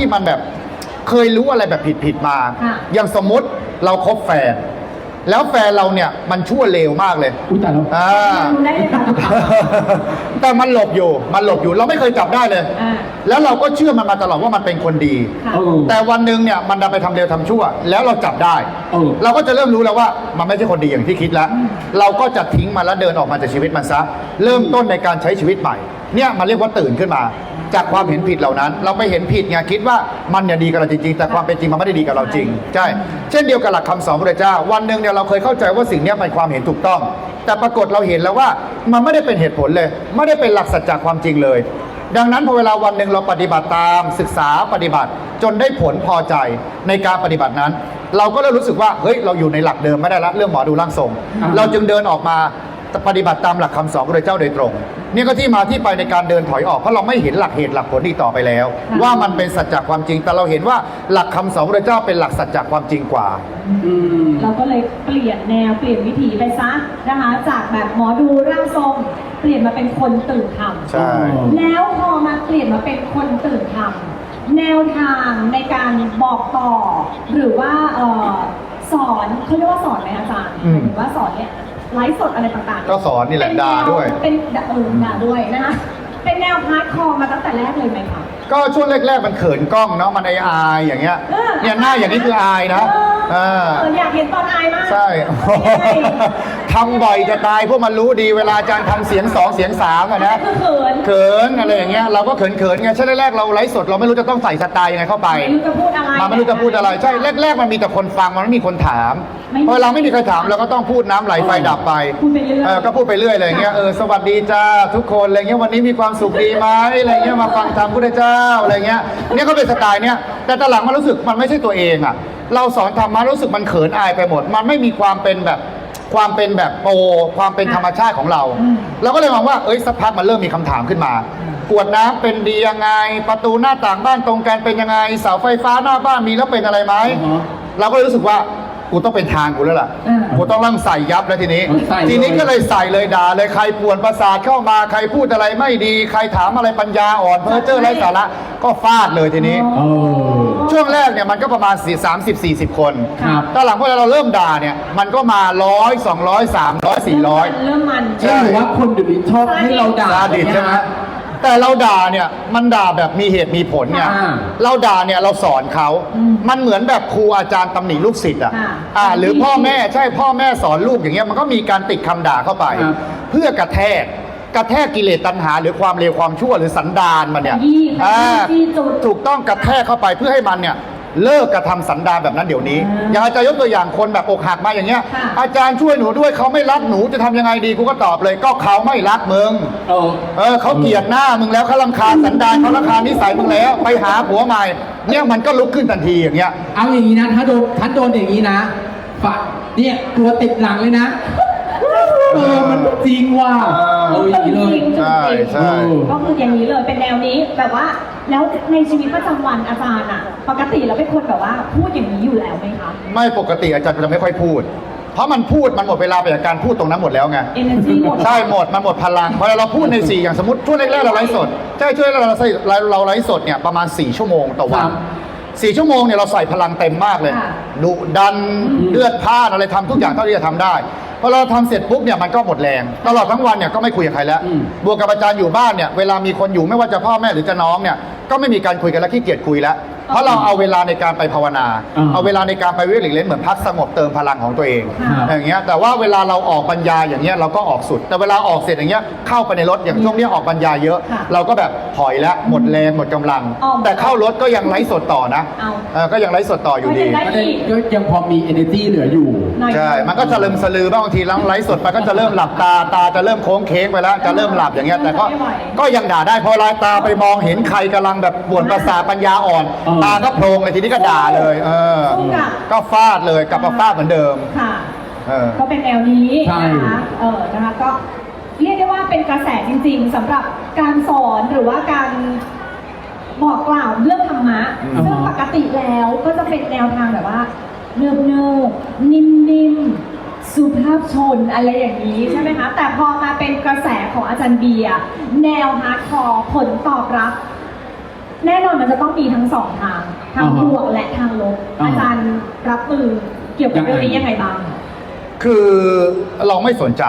ที่มันแบบเคยรู้อะไรแบบผิดๆมา ค่ะ อย่างสมมติเราคบแฟน แล้วแฟนเราเนี่ยมันชั่วเลวมากเลยอุ้ยแต่แล้วอ่าดูได้เลยค่ะ แต่มันหลบอยู่ มันหลบอยู่ เราไม่เคยจับได้เลย อ่า แล้วเราก็เชื่อมันมาตลอดว่ามันเป็นคนดี ค่ะ เออ แต่วันหนึ่งเนี่ยมันดันไปทำเร็วทำชั่ว แล้วเราจับได้ เออ เราก็จะเริ่มรู้แล้วว่ามันไม่ใช่คนดีอย่างที่คิดแล้ว เราก็จะทิ้งมันแล้วเดินออกมาจากชีวิตมันซะ เริ่มต้นในการใช้ชีวิตใหม่ เนี่ยมันเรียกว่าตื่นขึ้นมา จากความเห็นผิดเหล่านั้น เราไปเห็นผิดไงคิดว่ามันเนี่ยดีกับเราจริงๆ แต่ความเป็นจริงมันไม่ได้ดีกับเราจริงใช่เช่นเดียวกับหลักคำสอนพระเจ้า วันหนึ่งเนี่ยเราเคยเข้าใจว่าสิ่งนี้เป็นความเห็นถูกต้อง แต่ปรากฏเราเห็นแล้วว่ามันไม่ได้เป็นเหตุผลเลย ไม่ได้เป็นหลักสัจจะความจริงเลยดังนั้นพอเวลาวันหนึ่งเราปฏิบัติตามศึกษาปฏิบัติ จนได้ผลพอใจในการปฏิบัตินั้น เราก็เริ่มรู้สึกว่าเฮ้ยเราอยู่ในหลักเดิมไม่ได้ละเรื่องหมอดูร่างทรง เราจึงเดินออกมา ปฏิบัติตามหลักคำสอนของพระเจ้าโดยตรงนี่ก็ที่มาที่ไปในการเดินถอยออกเพราะเราไม่เห็นหลักเหตุหลักผลอีกต่อไปแล้วค่ะว่ามันเป็นสัจจะความจริง แต่เราเห็นว่าหลักคำสอนของพระเจ้าเป็นหลักสัจจะความจริงกว่าอืมเราก็เลยเปลี่ยนแนวเปลี่ยนวิถีไปซะนะคะจากแบบหมอดูร่างทรงเปลี่ยนมาเป็นคนตื่นธรรมใช่แล้วพอมาเปลี่ยนมาเป็นคนตื่นธรรมแนวทางในการบอกต่อ หรือว่าเอ่อสอนเขาเรียกว่าสอนไหมอาจารย์อืหมมายถึงว่าสอนเนี่ย ไลฟ์สดอะไรต่างๆก็สอนนี่แหละเป็ด่าด้วย เป็นเออด่าด้วยนะคะเป็นแนวฮาร์ดคอร์มาตั้งแต่แรกเลยไหมคะ ก็ช่วงแรกๆมันเขินกล้องเนาะมันไออายๆอย่างเงี้ยเออเนี่ยหน้าอย่างนี้คืออายนะเออเอออยากเห็นตอนอายมากใช่ ใช่ ทำบ่อยจะตายพวกมันรู้ดีเวลาอาจารย์ทำเสียงสองเสียงสามอะนะคือเขินเขินอะไรอย่างเงี้ยเราก็เขินเขินๆไงช่วงแรกๆเราไลฟ์สดเราไม่รู้จะต้องใส่สไตล์ยังไงเข้าไป ไม่รู้จะพูดอะไร มันไม่รู้จะพูดอะไรใช่แรก ๆ มันมีแต่คนฟังมันไม่มีคนถามไม่มีพอเราไม่มีใครถามเราก็ต้องพูดน้ำไหลไฟดับไปพูดไปเรื่อยเออก็พูดไปเรื่อยอะไรอย่างเงี้ยเออสวัสดีจ้าทุกคนอะไรเงี้ยวันนี้มีความสุขดีไหมอะไรเงี้ยมาฟังธรรมพุทธเจ้าอะไรเงี้ยเนี่ยก็เป็นสไตล์เนี้ยแต่ตอนหลังมันรู้สึกมันไม่ใช่ตัวเองอะเราสอนธรรมะรู้สึกมันเขินอายไปหมด มันไม่มีความเป็นแบบ ความเป็นแบบโปรความเป็นธรรมชาติของเราอืมเราก็เลยมองว่าเอ้ยสักพักมันเริ่มมีคำถามขึ้นมากวดน้ำเป็นดียังไง ประตูหน้าต่างบ้านตรงกันเป็นยังไง เสาไฟฟ้าหน้าบ้านมีแล้วเป็นอะไรไหมอือฮะเราก็เลยรู้สึกว่ากูต้องเป็นทางกูแล้วล่ะอ่ากูต้องเริ่มใส่ยับแล้วทีนี้เออใส่เลยทีนี้ก็เลยใส่เลยด่าเลยใครป่วนประสาทเข้ามาใครพูดอะไรไม่ดี ใครถามอะไรปัญญาอ่อนเพ้อเจ้อไร้สาระก็ฟาดเลยทีนี้เออ ช่วงแรกเนี่ยมันก็ประมาณ4 30 40 คนครับตอนหลังพอเราเริ่มด่าเนี่ยมันก็มาร้อยสองร้อยสามร้อยสี่ร้อย เริ่มมันใช่ใช่หรือว่าคนเดี๋ยวนี้ชอบให้เราด่าซาดิสใช่ไหมแต่เราด่าเนี่ยมันด่าแบบมีเหตุมีผลไงอ่าเราด่าเนี่ยเราสอนเขาอืมมันเหมือนแบบครูอาจารย์ตำหนิลูกศิษย์อะค่ะอ่าหรือพ่อแม่ใช่พ่อแม่สอนลูกอย่างเงี้ยมันก็มีการติดคำด่าเข้าไป ครับ เพื่อกระแทก กระแทกกิเลสตัณหา หรือความเลวความชั่วหรือสันดานมันเนี่ยขยี้อ่าขยี้จุดถูกต้องกระแทกเข้าไปเพื่อให้มันเนี่ยเลิกกระทำสันดานแบบนั้นเดี๋ยวนี้อ่าอย่างอาจารย์ยกตัวอย่างคนแบบอกหักมาอย่างเงี้ยค่ะอาจารย์ช่วยหนูด้วยเขาไม่รักหนูจะทำยังไงดีกูก็ตอบเลย ก็เขาไม่รักมึงเออเออเขาเกลียดหน้ามึงแล้วเขาลำคาญสันดานเขาลำคาญนิสัยมึงแล้ว ไปหาผัวใหม่เนี่ยมันก็ลุกขึ้นทันทีอย่างเงี้ย เอาอย่างนี้นะถ้าโดนถ้าโดนอย่างนี้นะฝะเนี่ยตัวติดหลังเลยนะ เออมันจริงว่ะ เออ อย่างนี้เลย ใช่ใช่ก็คืออย่างนี้เลยเป็นแนวนี้แบบว่า แล้วในชีวิตประจำวันอาจารย์อะปกติเราเป็นคนแบบว่าพูดอย่างนี้อยู่แล้วไหมคะ ไม่ปกติอาจารย์จะไม่ค่อยพูด เพราะมันพูดมันหมดเวลาไปกับการพูดตรงนั้นหมดแล้วไง energy หมด ใช่หมดมันหมดพลังพอเราพูดในสี่อย่างสมมติช่วงแรกๆเราไลฟ์สดใช่ช่วงแรกๆเราไลฟ์เราเราไลฟ์สดเนี่ยประมาณ 4 ชั่วโมงต่อวันครับสี่ชั่วโมงเนี่ยเราใส่พลังเต็มมากเลยค่ะดุดันเลือดพล่านอะไรทำทุกอย่างเท่าที่จะทำได้ พอเราทำเสร็จปุ๊บเนี่ยมันก็หมดแรงตลอดทั้งวันเนี่ยก็ไม่คุยกับใครแล้ว อืม บวกกับอาจารย์อยู่บ้านเนี่ยเวลามีคนอยู่ไม่ว่าจะพ่อแม่หรือจะน้องเนี่ยก็ไม่มีการคุยกันแล้วขี้เกียจคุยแล้ว เพราะเราเอาเวลาในการไปภาวนา อ่าเอาเวลาในการไปวิเวกหลีกเล่นเหมือนพักสงบเติมพลังของตัวเอง ค่ะ อย่างเงี้ยแต่ว่าเวลาเราออกบรรยายอย่างเงี้ยเราก็ออกสุด แต่เวลาออกเสร็จอย่างเงี้ยเข้าไปในรถอย่างช่วงเนี้ยออกบรรยายเยอะ ค่ะเราก็แบบถอยแล้วหมดแรงหมดกำลังออกแต่เข้ารถก็ยังไลฟ์สดต่อนะเอา เออก็ยังไลฟ์สดต่ออยู่ดี ก็ยังได้ก็ได้ก็ยังพอมี energy เหลืออยู่ หน่อย ใช่ มันก็จะเริ่มสลือบ้างบางทีแล้วไลฟ์สดไปก็จะเริ่มหลับตาตาจะเริ่มโค้งเค้งไปแล้ว จะเริ่มหลับอย่างเงี้ยแต่ก็ไม่ไหวก็ยังด่าได้พอลายตาไปมองเห็นใครกำลังแบบปวดประสาทปัญญาอ่อน เออ ตาก็โพลงเลยทีนี้ก็ด่าเลย เออ สู้กับ ก็ฟาดเลยกลับมาฟาดเหมือนเดิม ค่ะ เออ ก็เป็นแนวนี้ใช่ นะคะเออนะคะก็เรียกได้ว่าเป็นกระแสจริง ๆสำหรับการสอนหรือว่าการบอกกล่าวเรื่องธรรมะอืม ซึ่งปกติแล้วก็จะเป็นแนวทางแบบว่าเนิบเนิบๆนิ่มๆ สุภาพชนอะไรอย่างนี้ใช่ไหมคะ แต่พอมาเป็นกระแสของอาจารย์เบียร์แนวฮาร์ดคอร์ผลตอบรับ แน่นอนมันจะต้องมีทั้งสองทาง ทางอ่าฮะบวกและทางลบอ่าอาจารย์รับมือเกี่ยวกับเรื่องนี้ยังไงบ้าง คือเราไม่สนใจ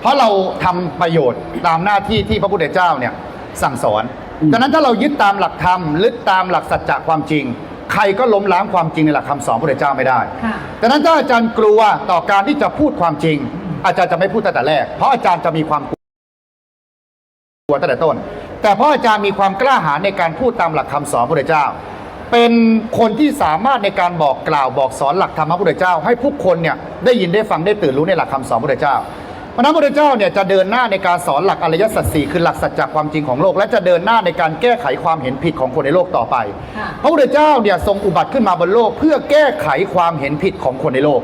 เพราะเราทำประโยชน์ตามหน้าที่ที่พระพุทธเจ้าเนี่ยสั่งสอนอืมดังนั้นถ้าเรายึดตามหลักธรรมลึกตามหลักสัจจะความจริง ใครก็ล้มล้างความจริงในหลักคำสอนพระพุทธเจ้าไม่ได้ค่ะดังนั้นถ้าอาจารย์กลัวต่อการที่จะพูดความจริง อาจารย์จะไม่พูดตั้งแต่แรก เพราะอาจารย์จะมีความกลัวตั้งแต่ต้น แต่เพราะอาจารย์มีความกล้าหาญในการพูดตามหลักคำสอนพระพุทธเจ้า เป็นคนที่สามารถในการบอกกล่าวบอกสอนหลักธรรมพระพุทธเจ้า ให้ผู้คนเนี่ยได้ยินได้ฟังได้ตื่นรู้ในหลักคำสอนพระพุทธเจ้าเพราะฉะนั้นพระพุทธเจ้าเนี่ยจะเดินหน้าในการสอนหลักอริยสัจสี่คือหลักสัจจะความจริงของโลก และจะเดินหน้าในการแก้ไขความเห็นผิดของคนในโลกต่อไปค่ะพระพุทธเจ้าเนี่ยทรงอุบัติขึ้นมาบนโลก เพื่อแก้ไขความเห็นผิดของคนในโลก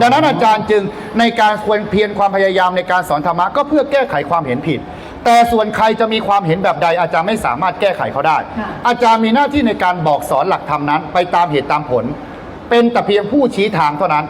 ดังนั้นอาจารย์จึงในการควรเพียรความพยายามในการสอนธรรมะก็เพื่อแก้ไขความเห็นผิด แต่ส่วนใครจะมีความเห็นแบบใดอาจารย์ไม่สามารถแก้ไขเขาได้ค่ะอาจารย์มีหน้าที่ในการบอกสอนหลักธรรมนั้น ไปตามเหตุตามผล เป็นแต่เพียงผู้ชี้ทางเท่านั้น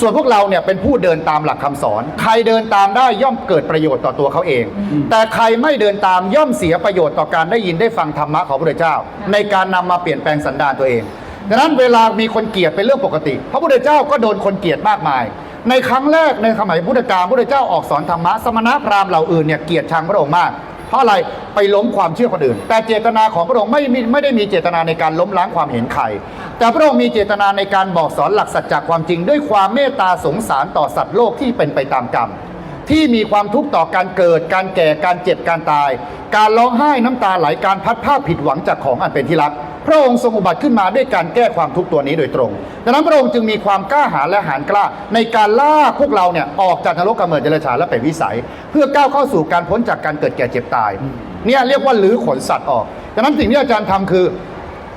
ส่วนพวกเราเนี่ยเป็นผู้เดินตามหลักคำสอน ใครเดินตามได้ย่อมเกิดประโยชน์ต่อตัวเขาเอง แต่ใครไม่เดินตามย่อมเสียประโยชน์ต่อการได้ยินได้ฟังธรรมะของพระพุทธเจ้า ในการนำมาเปลี่ยนแปลงสันดานตัวเองดังนั้นเวลามีคนเกลียดเป็นเรื่องปกติ พระพุทธเจ้าก็โดนคนเกลียดมากมาย ในครั้งแรกในสมัยพุทธกาลพระพุทธเจ้าออกสอนธรรมะสมณพราหมณ์เหล่าอื่นเนี่ยเกลียดชังพระองค์มาก เพราะอะไรไปล้มความเชื่อคนอื่น แต่เจตนาของพระองค์ไม่มีไม่ได้มีเจตนาในการล้มล้างความเห็นใคร แต่พระองค์มีเจตนาในการบอกสอนหลักสัจจะความจริง ด้วยความเมตตาสงสารต่อสัตว์โลกที่เป็นไปตามกรรมที่มีความทุกข์ต่อการเกิด การแก่การเจ็บการตาย การร้องไห้น้ำตาไหลการพัดภาผิดหวังจากของอันเป็นที่รัก พระองค์ทรงอุบัติขึ้นมาด้วยการแก้ความทุกข์ตัวนี้โดยตรง ดังนั้นพระองค์จึงมีความกล้าหาญและหาญกล้า ในการล่าพวกเราเนี่ยออกจากนรกกำเนิดเดรัจฉานและเป็นวิสัย เพื่อก้าวเข้าสู่การพ้นจากการเกิดแก่เจ็บตายเนี่ยเรียกว่าลื้อขนสัตว์ออกดังนั้นสิ่งที่อาจารย์ทำคือ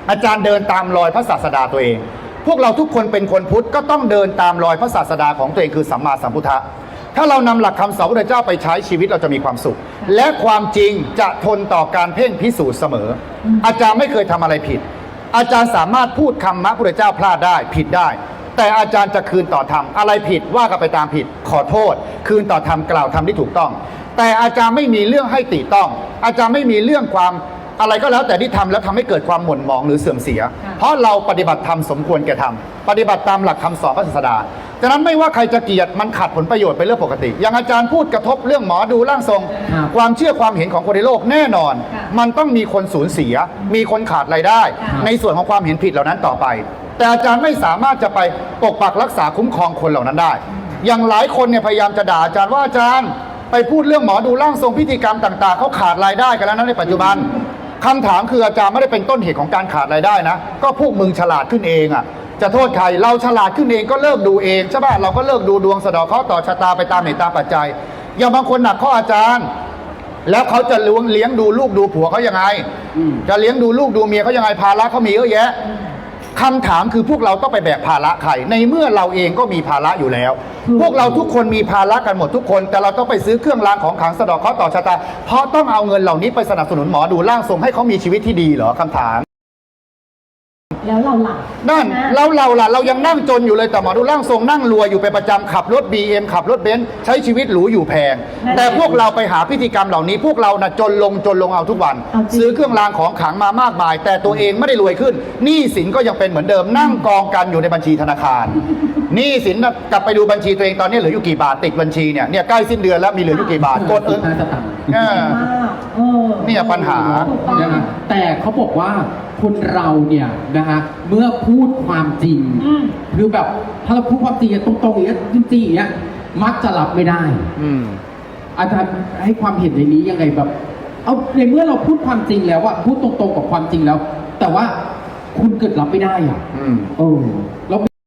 อาจารย์เดินตามรอยพระศาสดาตัวเอง พวกเราทุกคนเป็นคนพุทธก็ต้องเดินตามรอยพระศาสดาของตัวเองคือสัมมาสัมพุทธะ ถ้าเรานำหลักคำสอนพระพุทธเจ้าไปใช้ชีวิตเราจะมีความสุข และความจริงจะทนต่อการเพ่งพิสูจน์เสมอ อาจารย์ไม่เคยทำอะไรผิด อาจารย์สามารถพูดคำมะพุทธเจ้าพลาดได้ผิดได้ แต่อาจารย์จะคืนต่อธรรมอะไรผิดว่ากันไปตามผิด ขอโทษ คืนต่อธรรมกล่าวธรรมที่ถูกต้อง แต่อาจารย์ไม่มีเรื่องให้ติต้อง อาจารย์ไม่มีเรื่องความอะไรก็แล้วแต่ที่ทำแล้วทำให้เกิดความหม่นหมองหรือเสื่อมเสียค่ะเพราะเราปฏิบัติธรรมสมควรแก่ธรรม ปฏิบัติตามหลักคำสอนพระศาสดา ฉะนั้นไม่ว่าใครจะเกลียดมันขัดผลประโยชน์เป็นเรื่องปกติ อย่างอาจารย์พูดกระทบเรื่องหมอดูร่างทรง ครับความเชื่อความเห็นของคนในโลกแน่นอน ค่ะมันต้องมีคนสูญเสีย มีคนขาดรายได้ ค่ะ ในส่วนของความเห็นผิดเหล่านั้นต่อไป แต่อาจารย์ไม่สามารถจะไปปกปักรักษาคุ้มครองคนเหล่านั้นได้ อย่างหลายคนเนี่ยพยายามจะด่าอาจารย์ว่าอาจารย์ ไปพูดเรื่องหมอดูร่างทรงพิธีกรรมต่าง ๆเขาขาดรายได้กันแล้วนะในปัจจุบัน คำถามคืออาจารย์ไม่ได้เป็นต้นเหตุของการขาดรายได้นะ ก็พวกมึงฉลาดขึ้นเองอะ จะโทษใครเราฉลาดขึ้นเองก็เลิกดูเองใช่ป่ะเราก็เลิกดูดวงสะเดอกเคราะห์ต่อชะตาไปตามเหตุตามปัจจัย อย่างบางคนหนักข้ออาจารย์ แล้วเขาจะเลี้ยงเลี้ยงดูลูกดูผัวเขายังไงอืมจะเลี้ยงดูลูกดูเมียเขายังไงภาระเขามีเยอะแยะคำถามคือพวกเราต้องไปแบกภาระใครในเมื่อเราเองก็มีภาระอยู่แล้ว พวกเราทุกคนมีภาระกันหมดทุกคน แต่เราต้องไปซื้อเครื่องรางของขลังสะเดอกเคราะห์ต่อชะตา เพราะต้องเอาเงินเหล่านี้ไปสนับสนุนหมอดูร่างทรงให้เขามีชีวิตที่ดีเหรอคำถาม แล้วเราหลับนั่นนะเราเราล่ะเรายังนั่งจนอยู่เลยแต่หมอดูร่างทรงนั่งรวยอยู่เป็นประจำขับรถ BM ขับรถเบนซ์ใช้ชีวิตหรูอยู่แพง นั่นแต่พวกเราไปหาพิธีกรรมเหล่านี้ พวกเราน่ะจนลงจนลงเอาทุกวัน เอาจริง ซื้อเครื่องรางของขลังมามากมาย แต่ตัวเองไม่ได้รวยขึ้นหนี้สินก็ยังเป็นเหมือนเดิมนั่งกองกันอยู่ในบัญชีธนาคารหนี้สินน่ะกลับไปดูบัญชีตัวเองตอนนี้เหลืออยู่กี่บาทติดบัญชีเนี่ยเนี่ยใกล้สิ้นเดือนแล้วมีเหลืออยู่กี่บาทกดเออน่าจะต่างเออ มากเออเนี่ยปัญหา ถูกต้อง นะฮะแต่เขาบอกว่า คนเราเนี่ยนะฮะเมื่อพูดความจริงอืม คือแบบถ้าเราพูดความจริงตรงๆอย่างเงี้ยจริงๆอย่างเงี้ยมักจะรับไม่ได้ อืม อาจารย์ให้ความเห็นในนี้ยังไงแบบ เอาในเมื่อเราพูดความจริงแล้วอะพูดตรงๆกับความจริงแล้ว แต่ว่าคุณเกิดรับไม่ได้อะอืม เออแล้ว